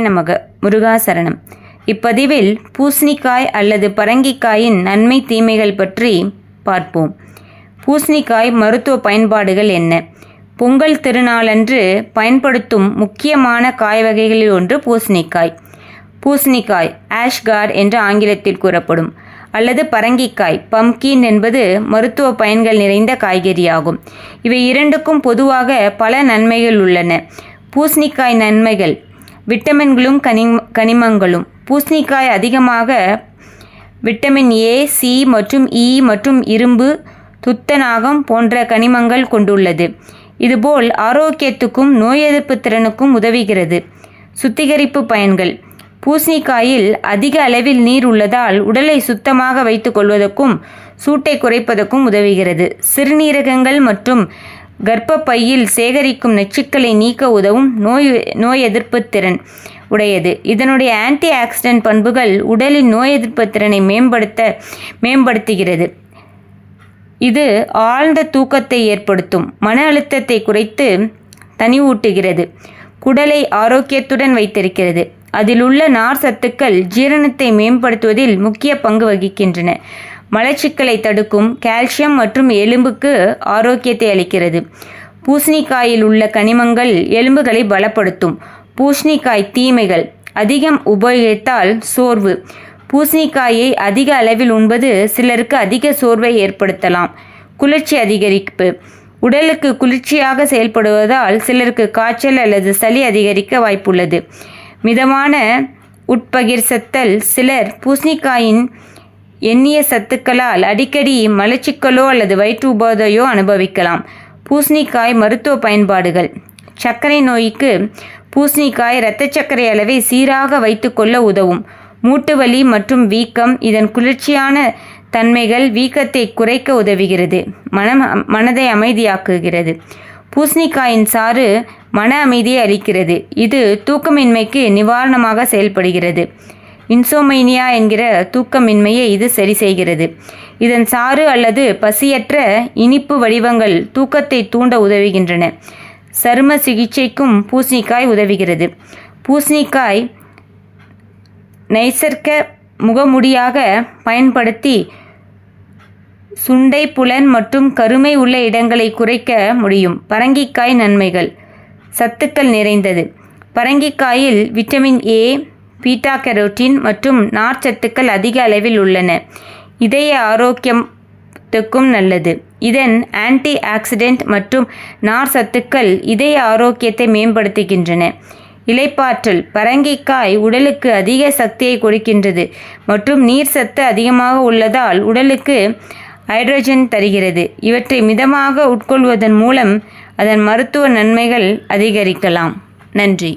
நமக. முருகாசரணம். இப்பதிவில் பூசணிக்காய் அல்லது பரங்கிக்காயின் நன்மை தீமைகள் பற்றி பார்ப்போம். பூசணிக்காய் மருத்துவ பயன்பாடுகள் என்ன? பொங்கல் திருநாளன்று பயன்படுத்தும் முக்கியமான காய் வகைகளில் ஒன்று பூசணிக்காய். பூசணிக்காய் ஆஷ்கார் என்று ஆங்கிலத்தில் கூறப்படும். அல்லது பரங்கிக்காய் பம்கின் என்பது மருத்துவ பயன்கள் நிறைந்த காய்கறியாகும். இவை இரண்டுக்கும் பொதுவாக பல நன்மைகள் உள்ளன. பூசணிக்காய் நன்மைகள் விட்டமின்களும் கனி கனிமங்களும். பூசணிக்காய் அதிகமாக விட்டமின் ஏ சி மற்றும் இ மற்றும் இரும்பு துத்தநாகம் போன்ற கனிமங்கள் கொண்டுள்ளது. இதுபோல் ஆரோக்கியத்துக்கும் நோய் எதிர்ப்பு திறனுக்கும் உதவுகிறது. சுத்திகரிப்பு பயன்கள். பூசணிக்காயில் அதிக அளவில் நீர் உள்ளதால் உடலை சுத்தமாக வைத்துக்கொள்வதற்கும் சூட்டை குறைப்பதற்கும் உதவுகிறது. சிறுநீரகங்கள் மற்றும் கர்ப்பப்பையில் சேகரிக்கும் நச்சுக்களை நீக்க உதவும் நோய் நோய் எதிர்ப்பு திறன் உடையது. இதனுடைய ஆன்டி ஆக்சிடென்ட் பண்புகள் உடலின் நோய் எதிர்ப்பு திறனை மேம்படுத்த மேம்படுத்துகிறது. இது ஆழ்ந்த தூக்கத்தை ஏற்படுத்தும் மன அழுத்தத்தை குறைத்து தனிவூட்டுகிறது குடலை ஆரோக்கியத்துடன் வைத்திருக்கிறது. அதில் உள்ள நார் சத்துக்கள் ஜீரணத்தை மேம்படுத்துவதில் முக்கிய பங்கு வகிக்கின்றன. மலச்சிக்கலை தடுக்கும் கால்சியம் மற்றும் எலும்புக்கு ஆரோக்கியத்தை அளிக்கிறது. பூசணிக்காயில் உள்ள கனிமங்கள் எலும்புகளை பலப்படுத்தும். பூசணிக்காய் தீமைகள் அதிகம் உபயோகித்தால் சோர்வு. பூசணிக்காயை அதிக அளவில் உண்பது சிலருக்கு அதிக சோர்வை ஏற்படுத்தலாம். குளிர்ச்சி அதிகரிப்பு. உடலுக்கு குளிர்ச்சியாக செயல்படுவதால் சிலருக்கு காய்ச்சல் அல்லது சளி அதிகரிக்க வாய்ப்புள்ளது. மிதமான உட்பகிர்சத்தல். சிலர் பூசணிக்காயின் எண்ணிய சத்துக்களால் அடிக்கடி மலச்சிக்கலோ அல்லது வயிற்று உபாதையோ அனுபவிக்கலாம். பூசணிக்காய் மருத்துவ பயன்பாடுகள். சர்க்கரை நோய்க்கு பூசணிக்காய் இரத்த சர்க்கரை அளவை சீராக வைத்துக்கொள்ள உதவும். மூட்டு வலி மற்றும் வீக்கம் இதன் குளிர்ச்சியான தன்மைகள் வீக்கத்தை குறைக்க உதவுகிறது. மனம் மனதை அமைதியாக்குகிறது. பூசணிக்காயின் சாறு மன அமைதியை அளிக்கிறது. இது தூக்கமின்மைக்கு நிவாரணமாக செயல்படுகிறது. இன்சோமைனியா என்கிற தூக்கமின்மையை இது சரி செய்கிறது. இதன் சாறு அல்லது பசியற்ற இனிப்பு வடிவங்கள் தூக்கத்தை தூண்ட உதவுகின்றன. சரும சிகிச்சைக்கும் பூசணிக்காய் உதவுகிறது. பூசணிக்காய் நைசர்க முகமுடியாக பயன்படுத்தி சுண்டை புலன் மற்றும் கருமை உள்ள இடங்களை குறைக்க முடியும். பரங்கிக்காய் நன்மைகள். சத்துக்கள் நிறைந்தது. பரங்கிக்காயில் விட்டமின் ஏ பீட்டா கரோட்டின் மற்றும் நார்ச்சத்துக்கள் அதிக அளவில் உள்ளன. இதய ஆரோக்கியத்துக்கும் நல்லது. இதன் ஆன்டி ஆக்சிடென்ட் மற்றும் நார் சத்துக்கள் இதய ஆரோக்கியத்தை மேம்படுத்துகின்றன. இலைப்பாற்றல் பரங்கிக்காய் உடலுக்கு அதிக சக்தியை கொடுக்கின்றது மற்றும் நீர் சத்து அதிகமாக உள்ளதால் உடலுக்கு ஹைட்ரஜன் தருகிறது. இவற்றை மிதமாக உட்கொள்வதன் மூலம் அதன் மருத்துவ நன்மைகள் அதிகரிக்கலாம். நன்றி.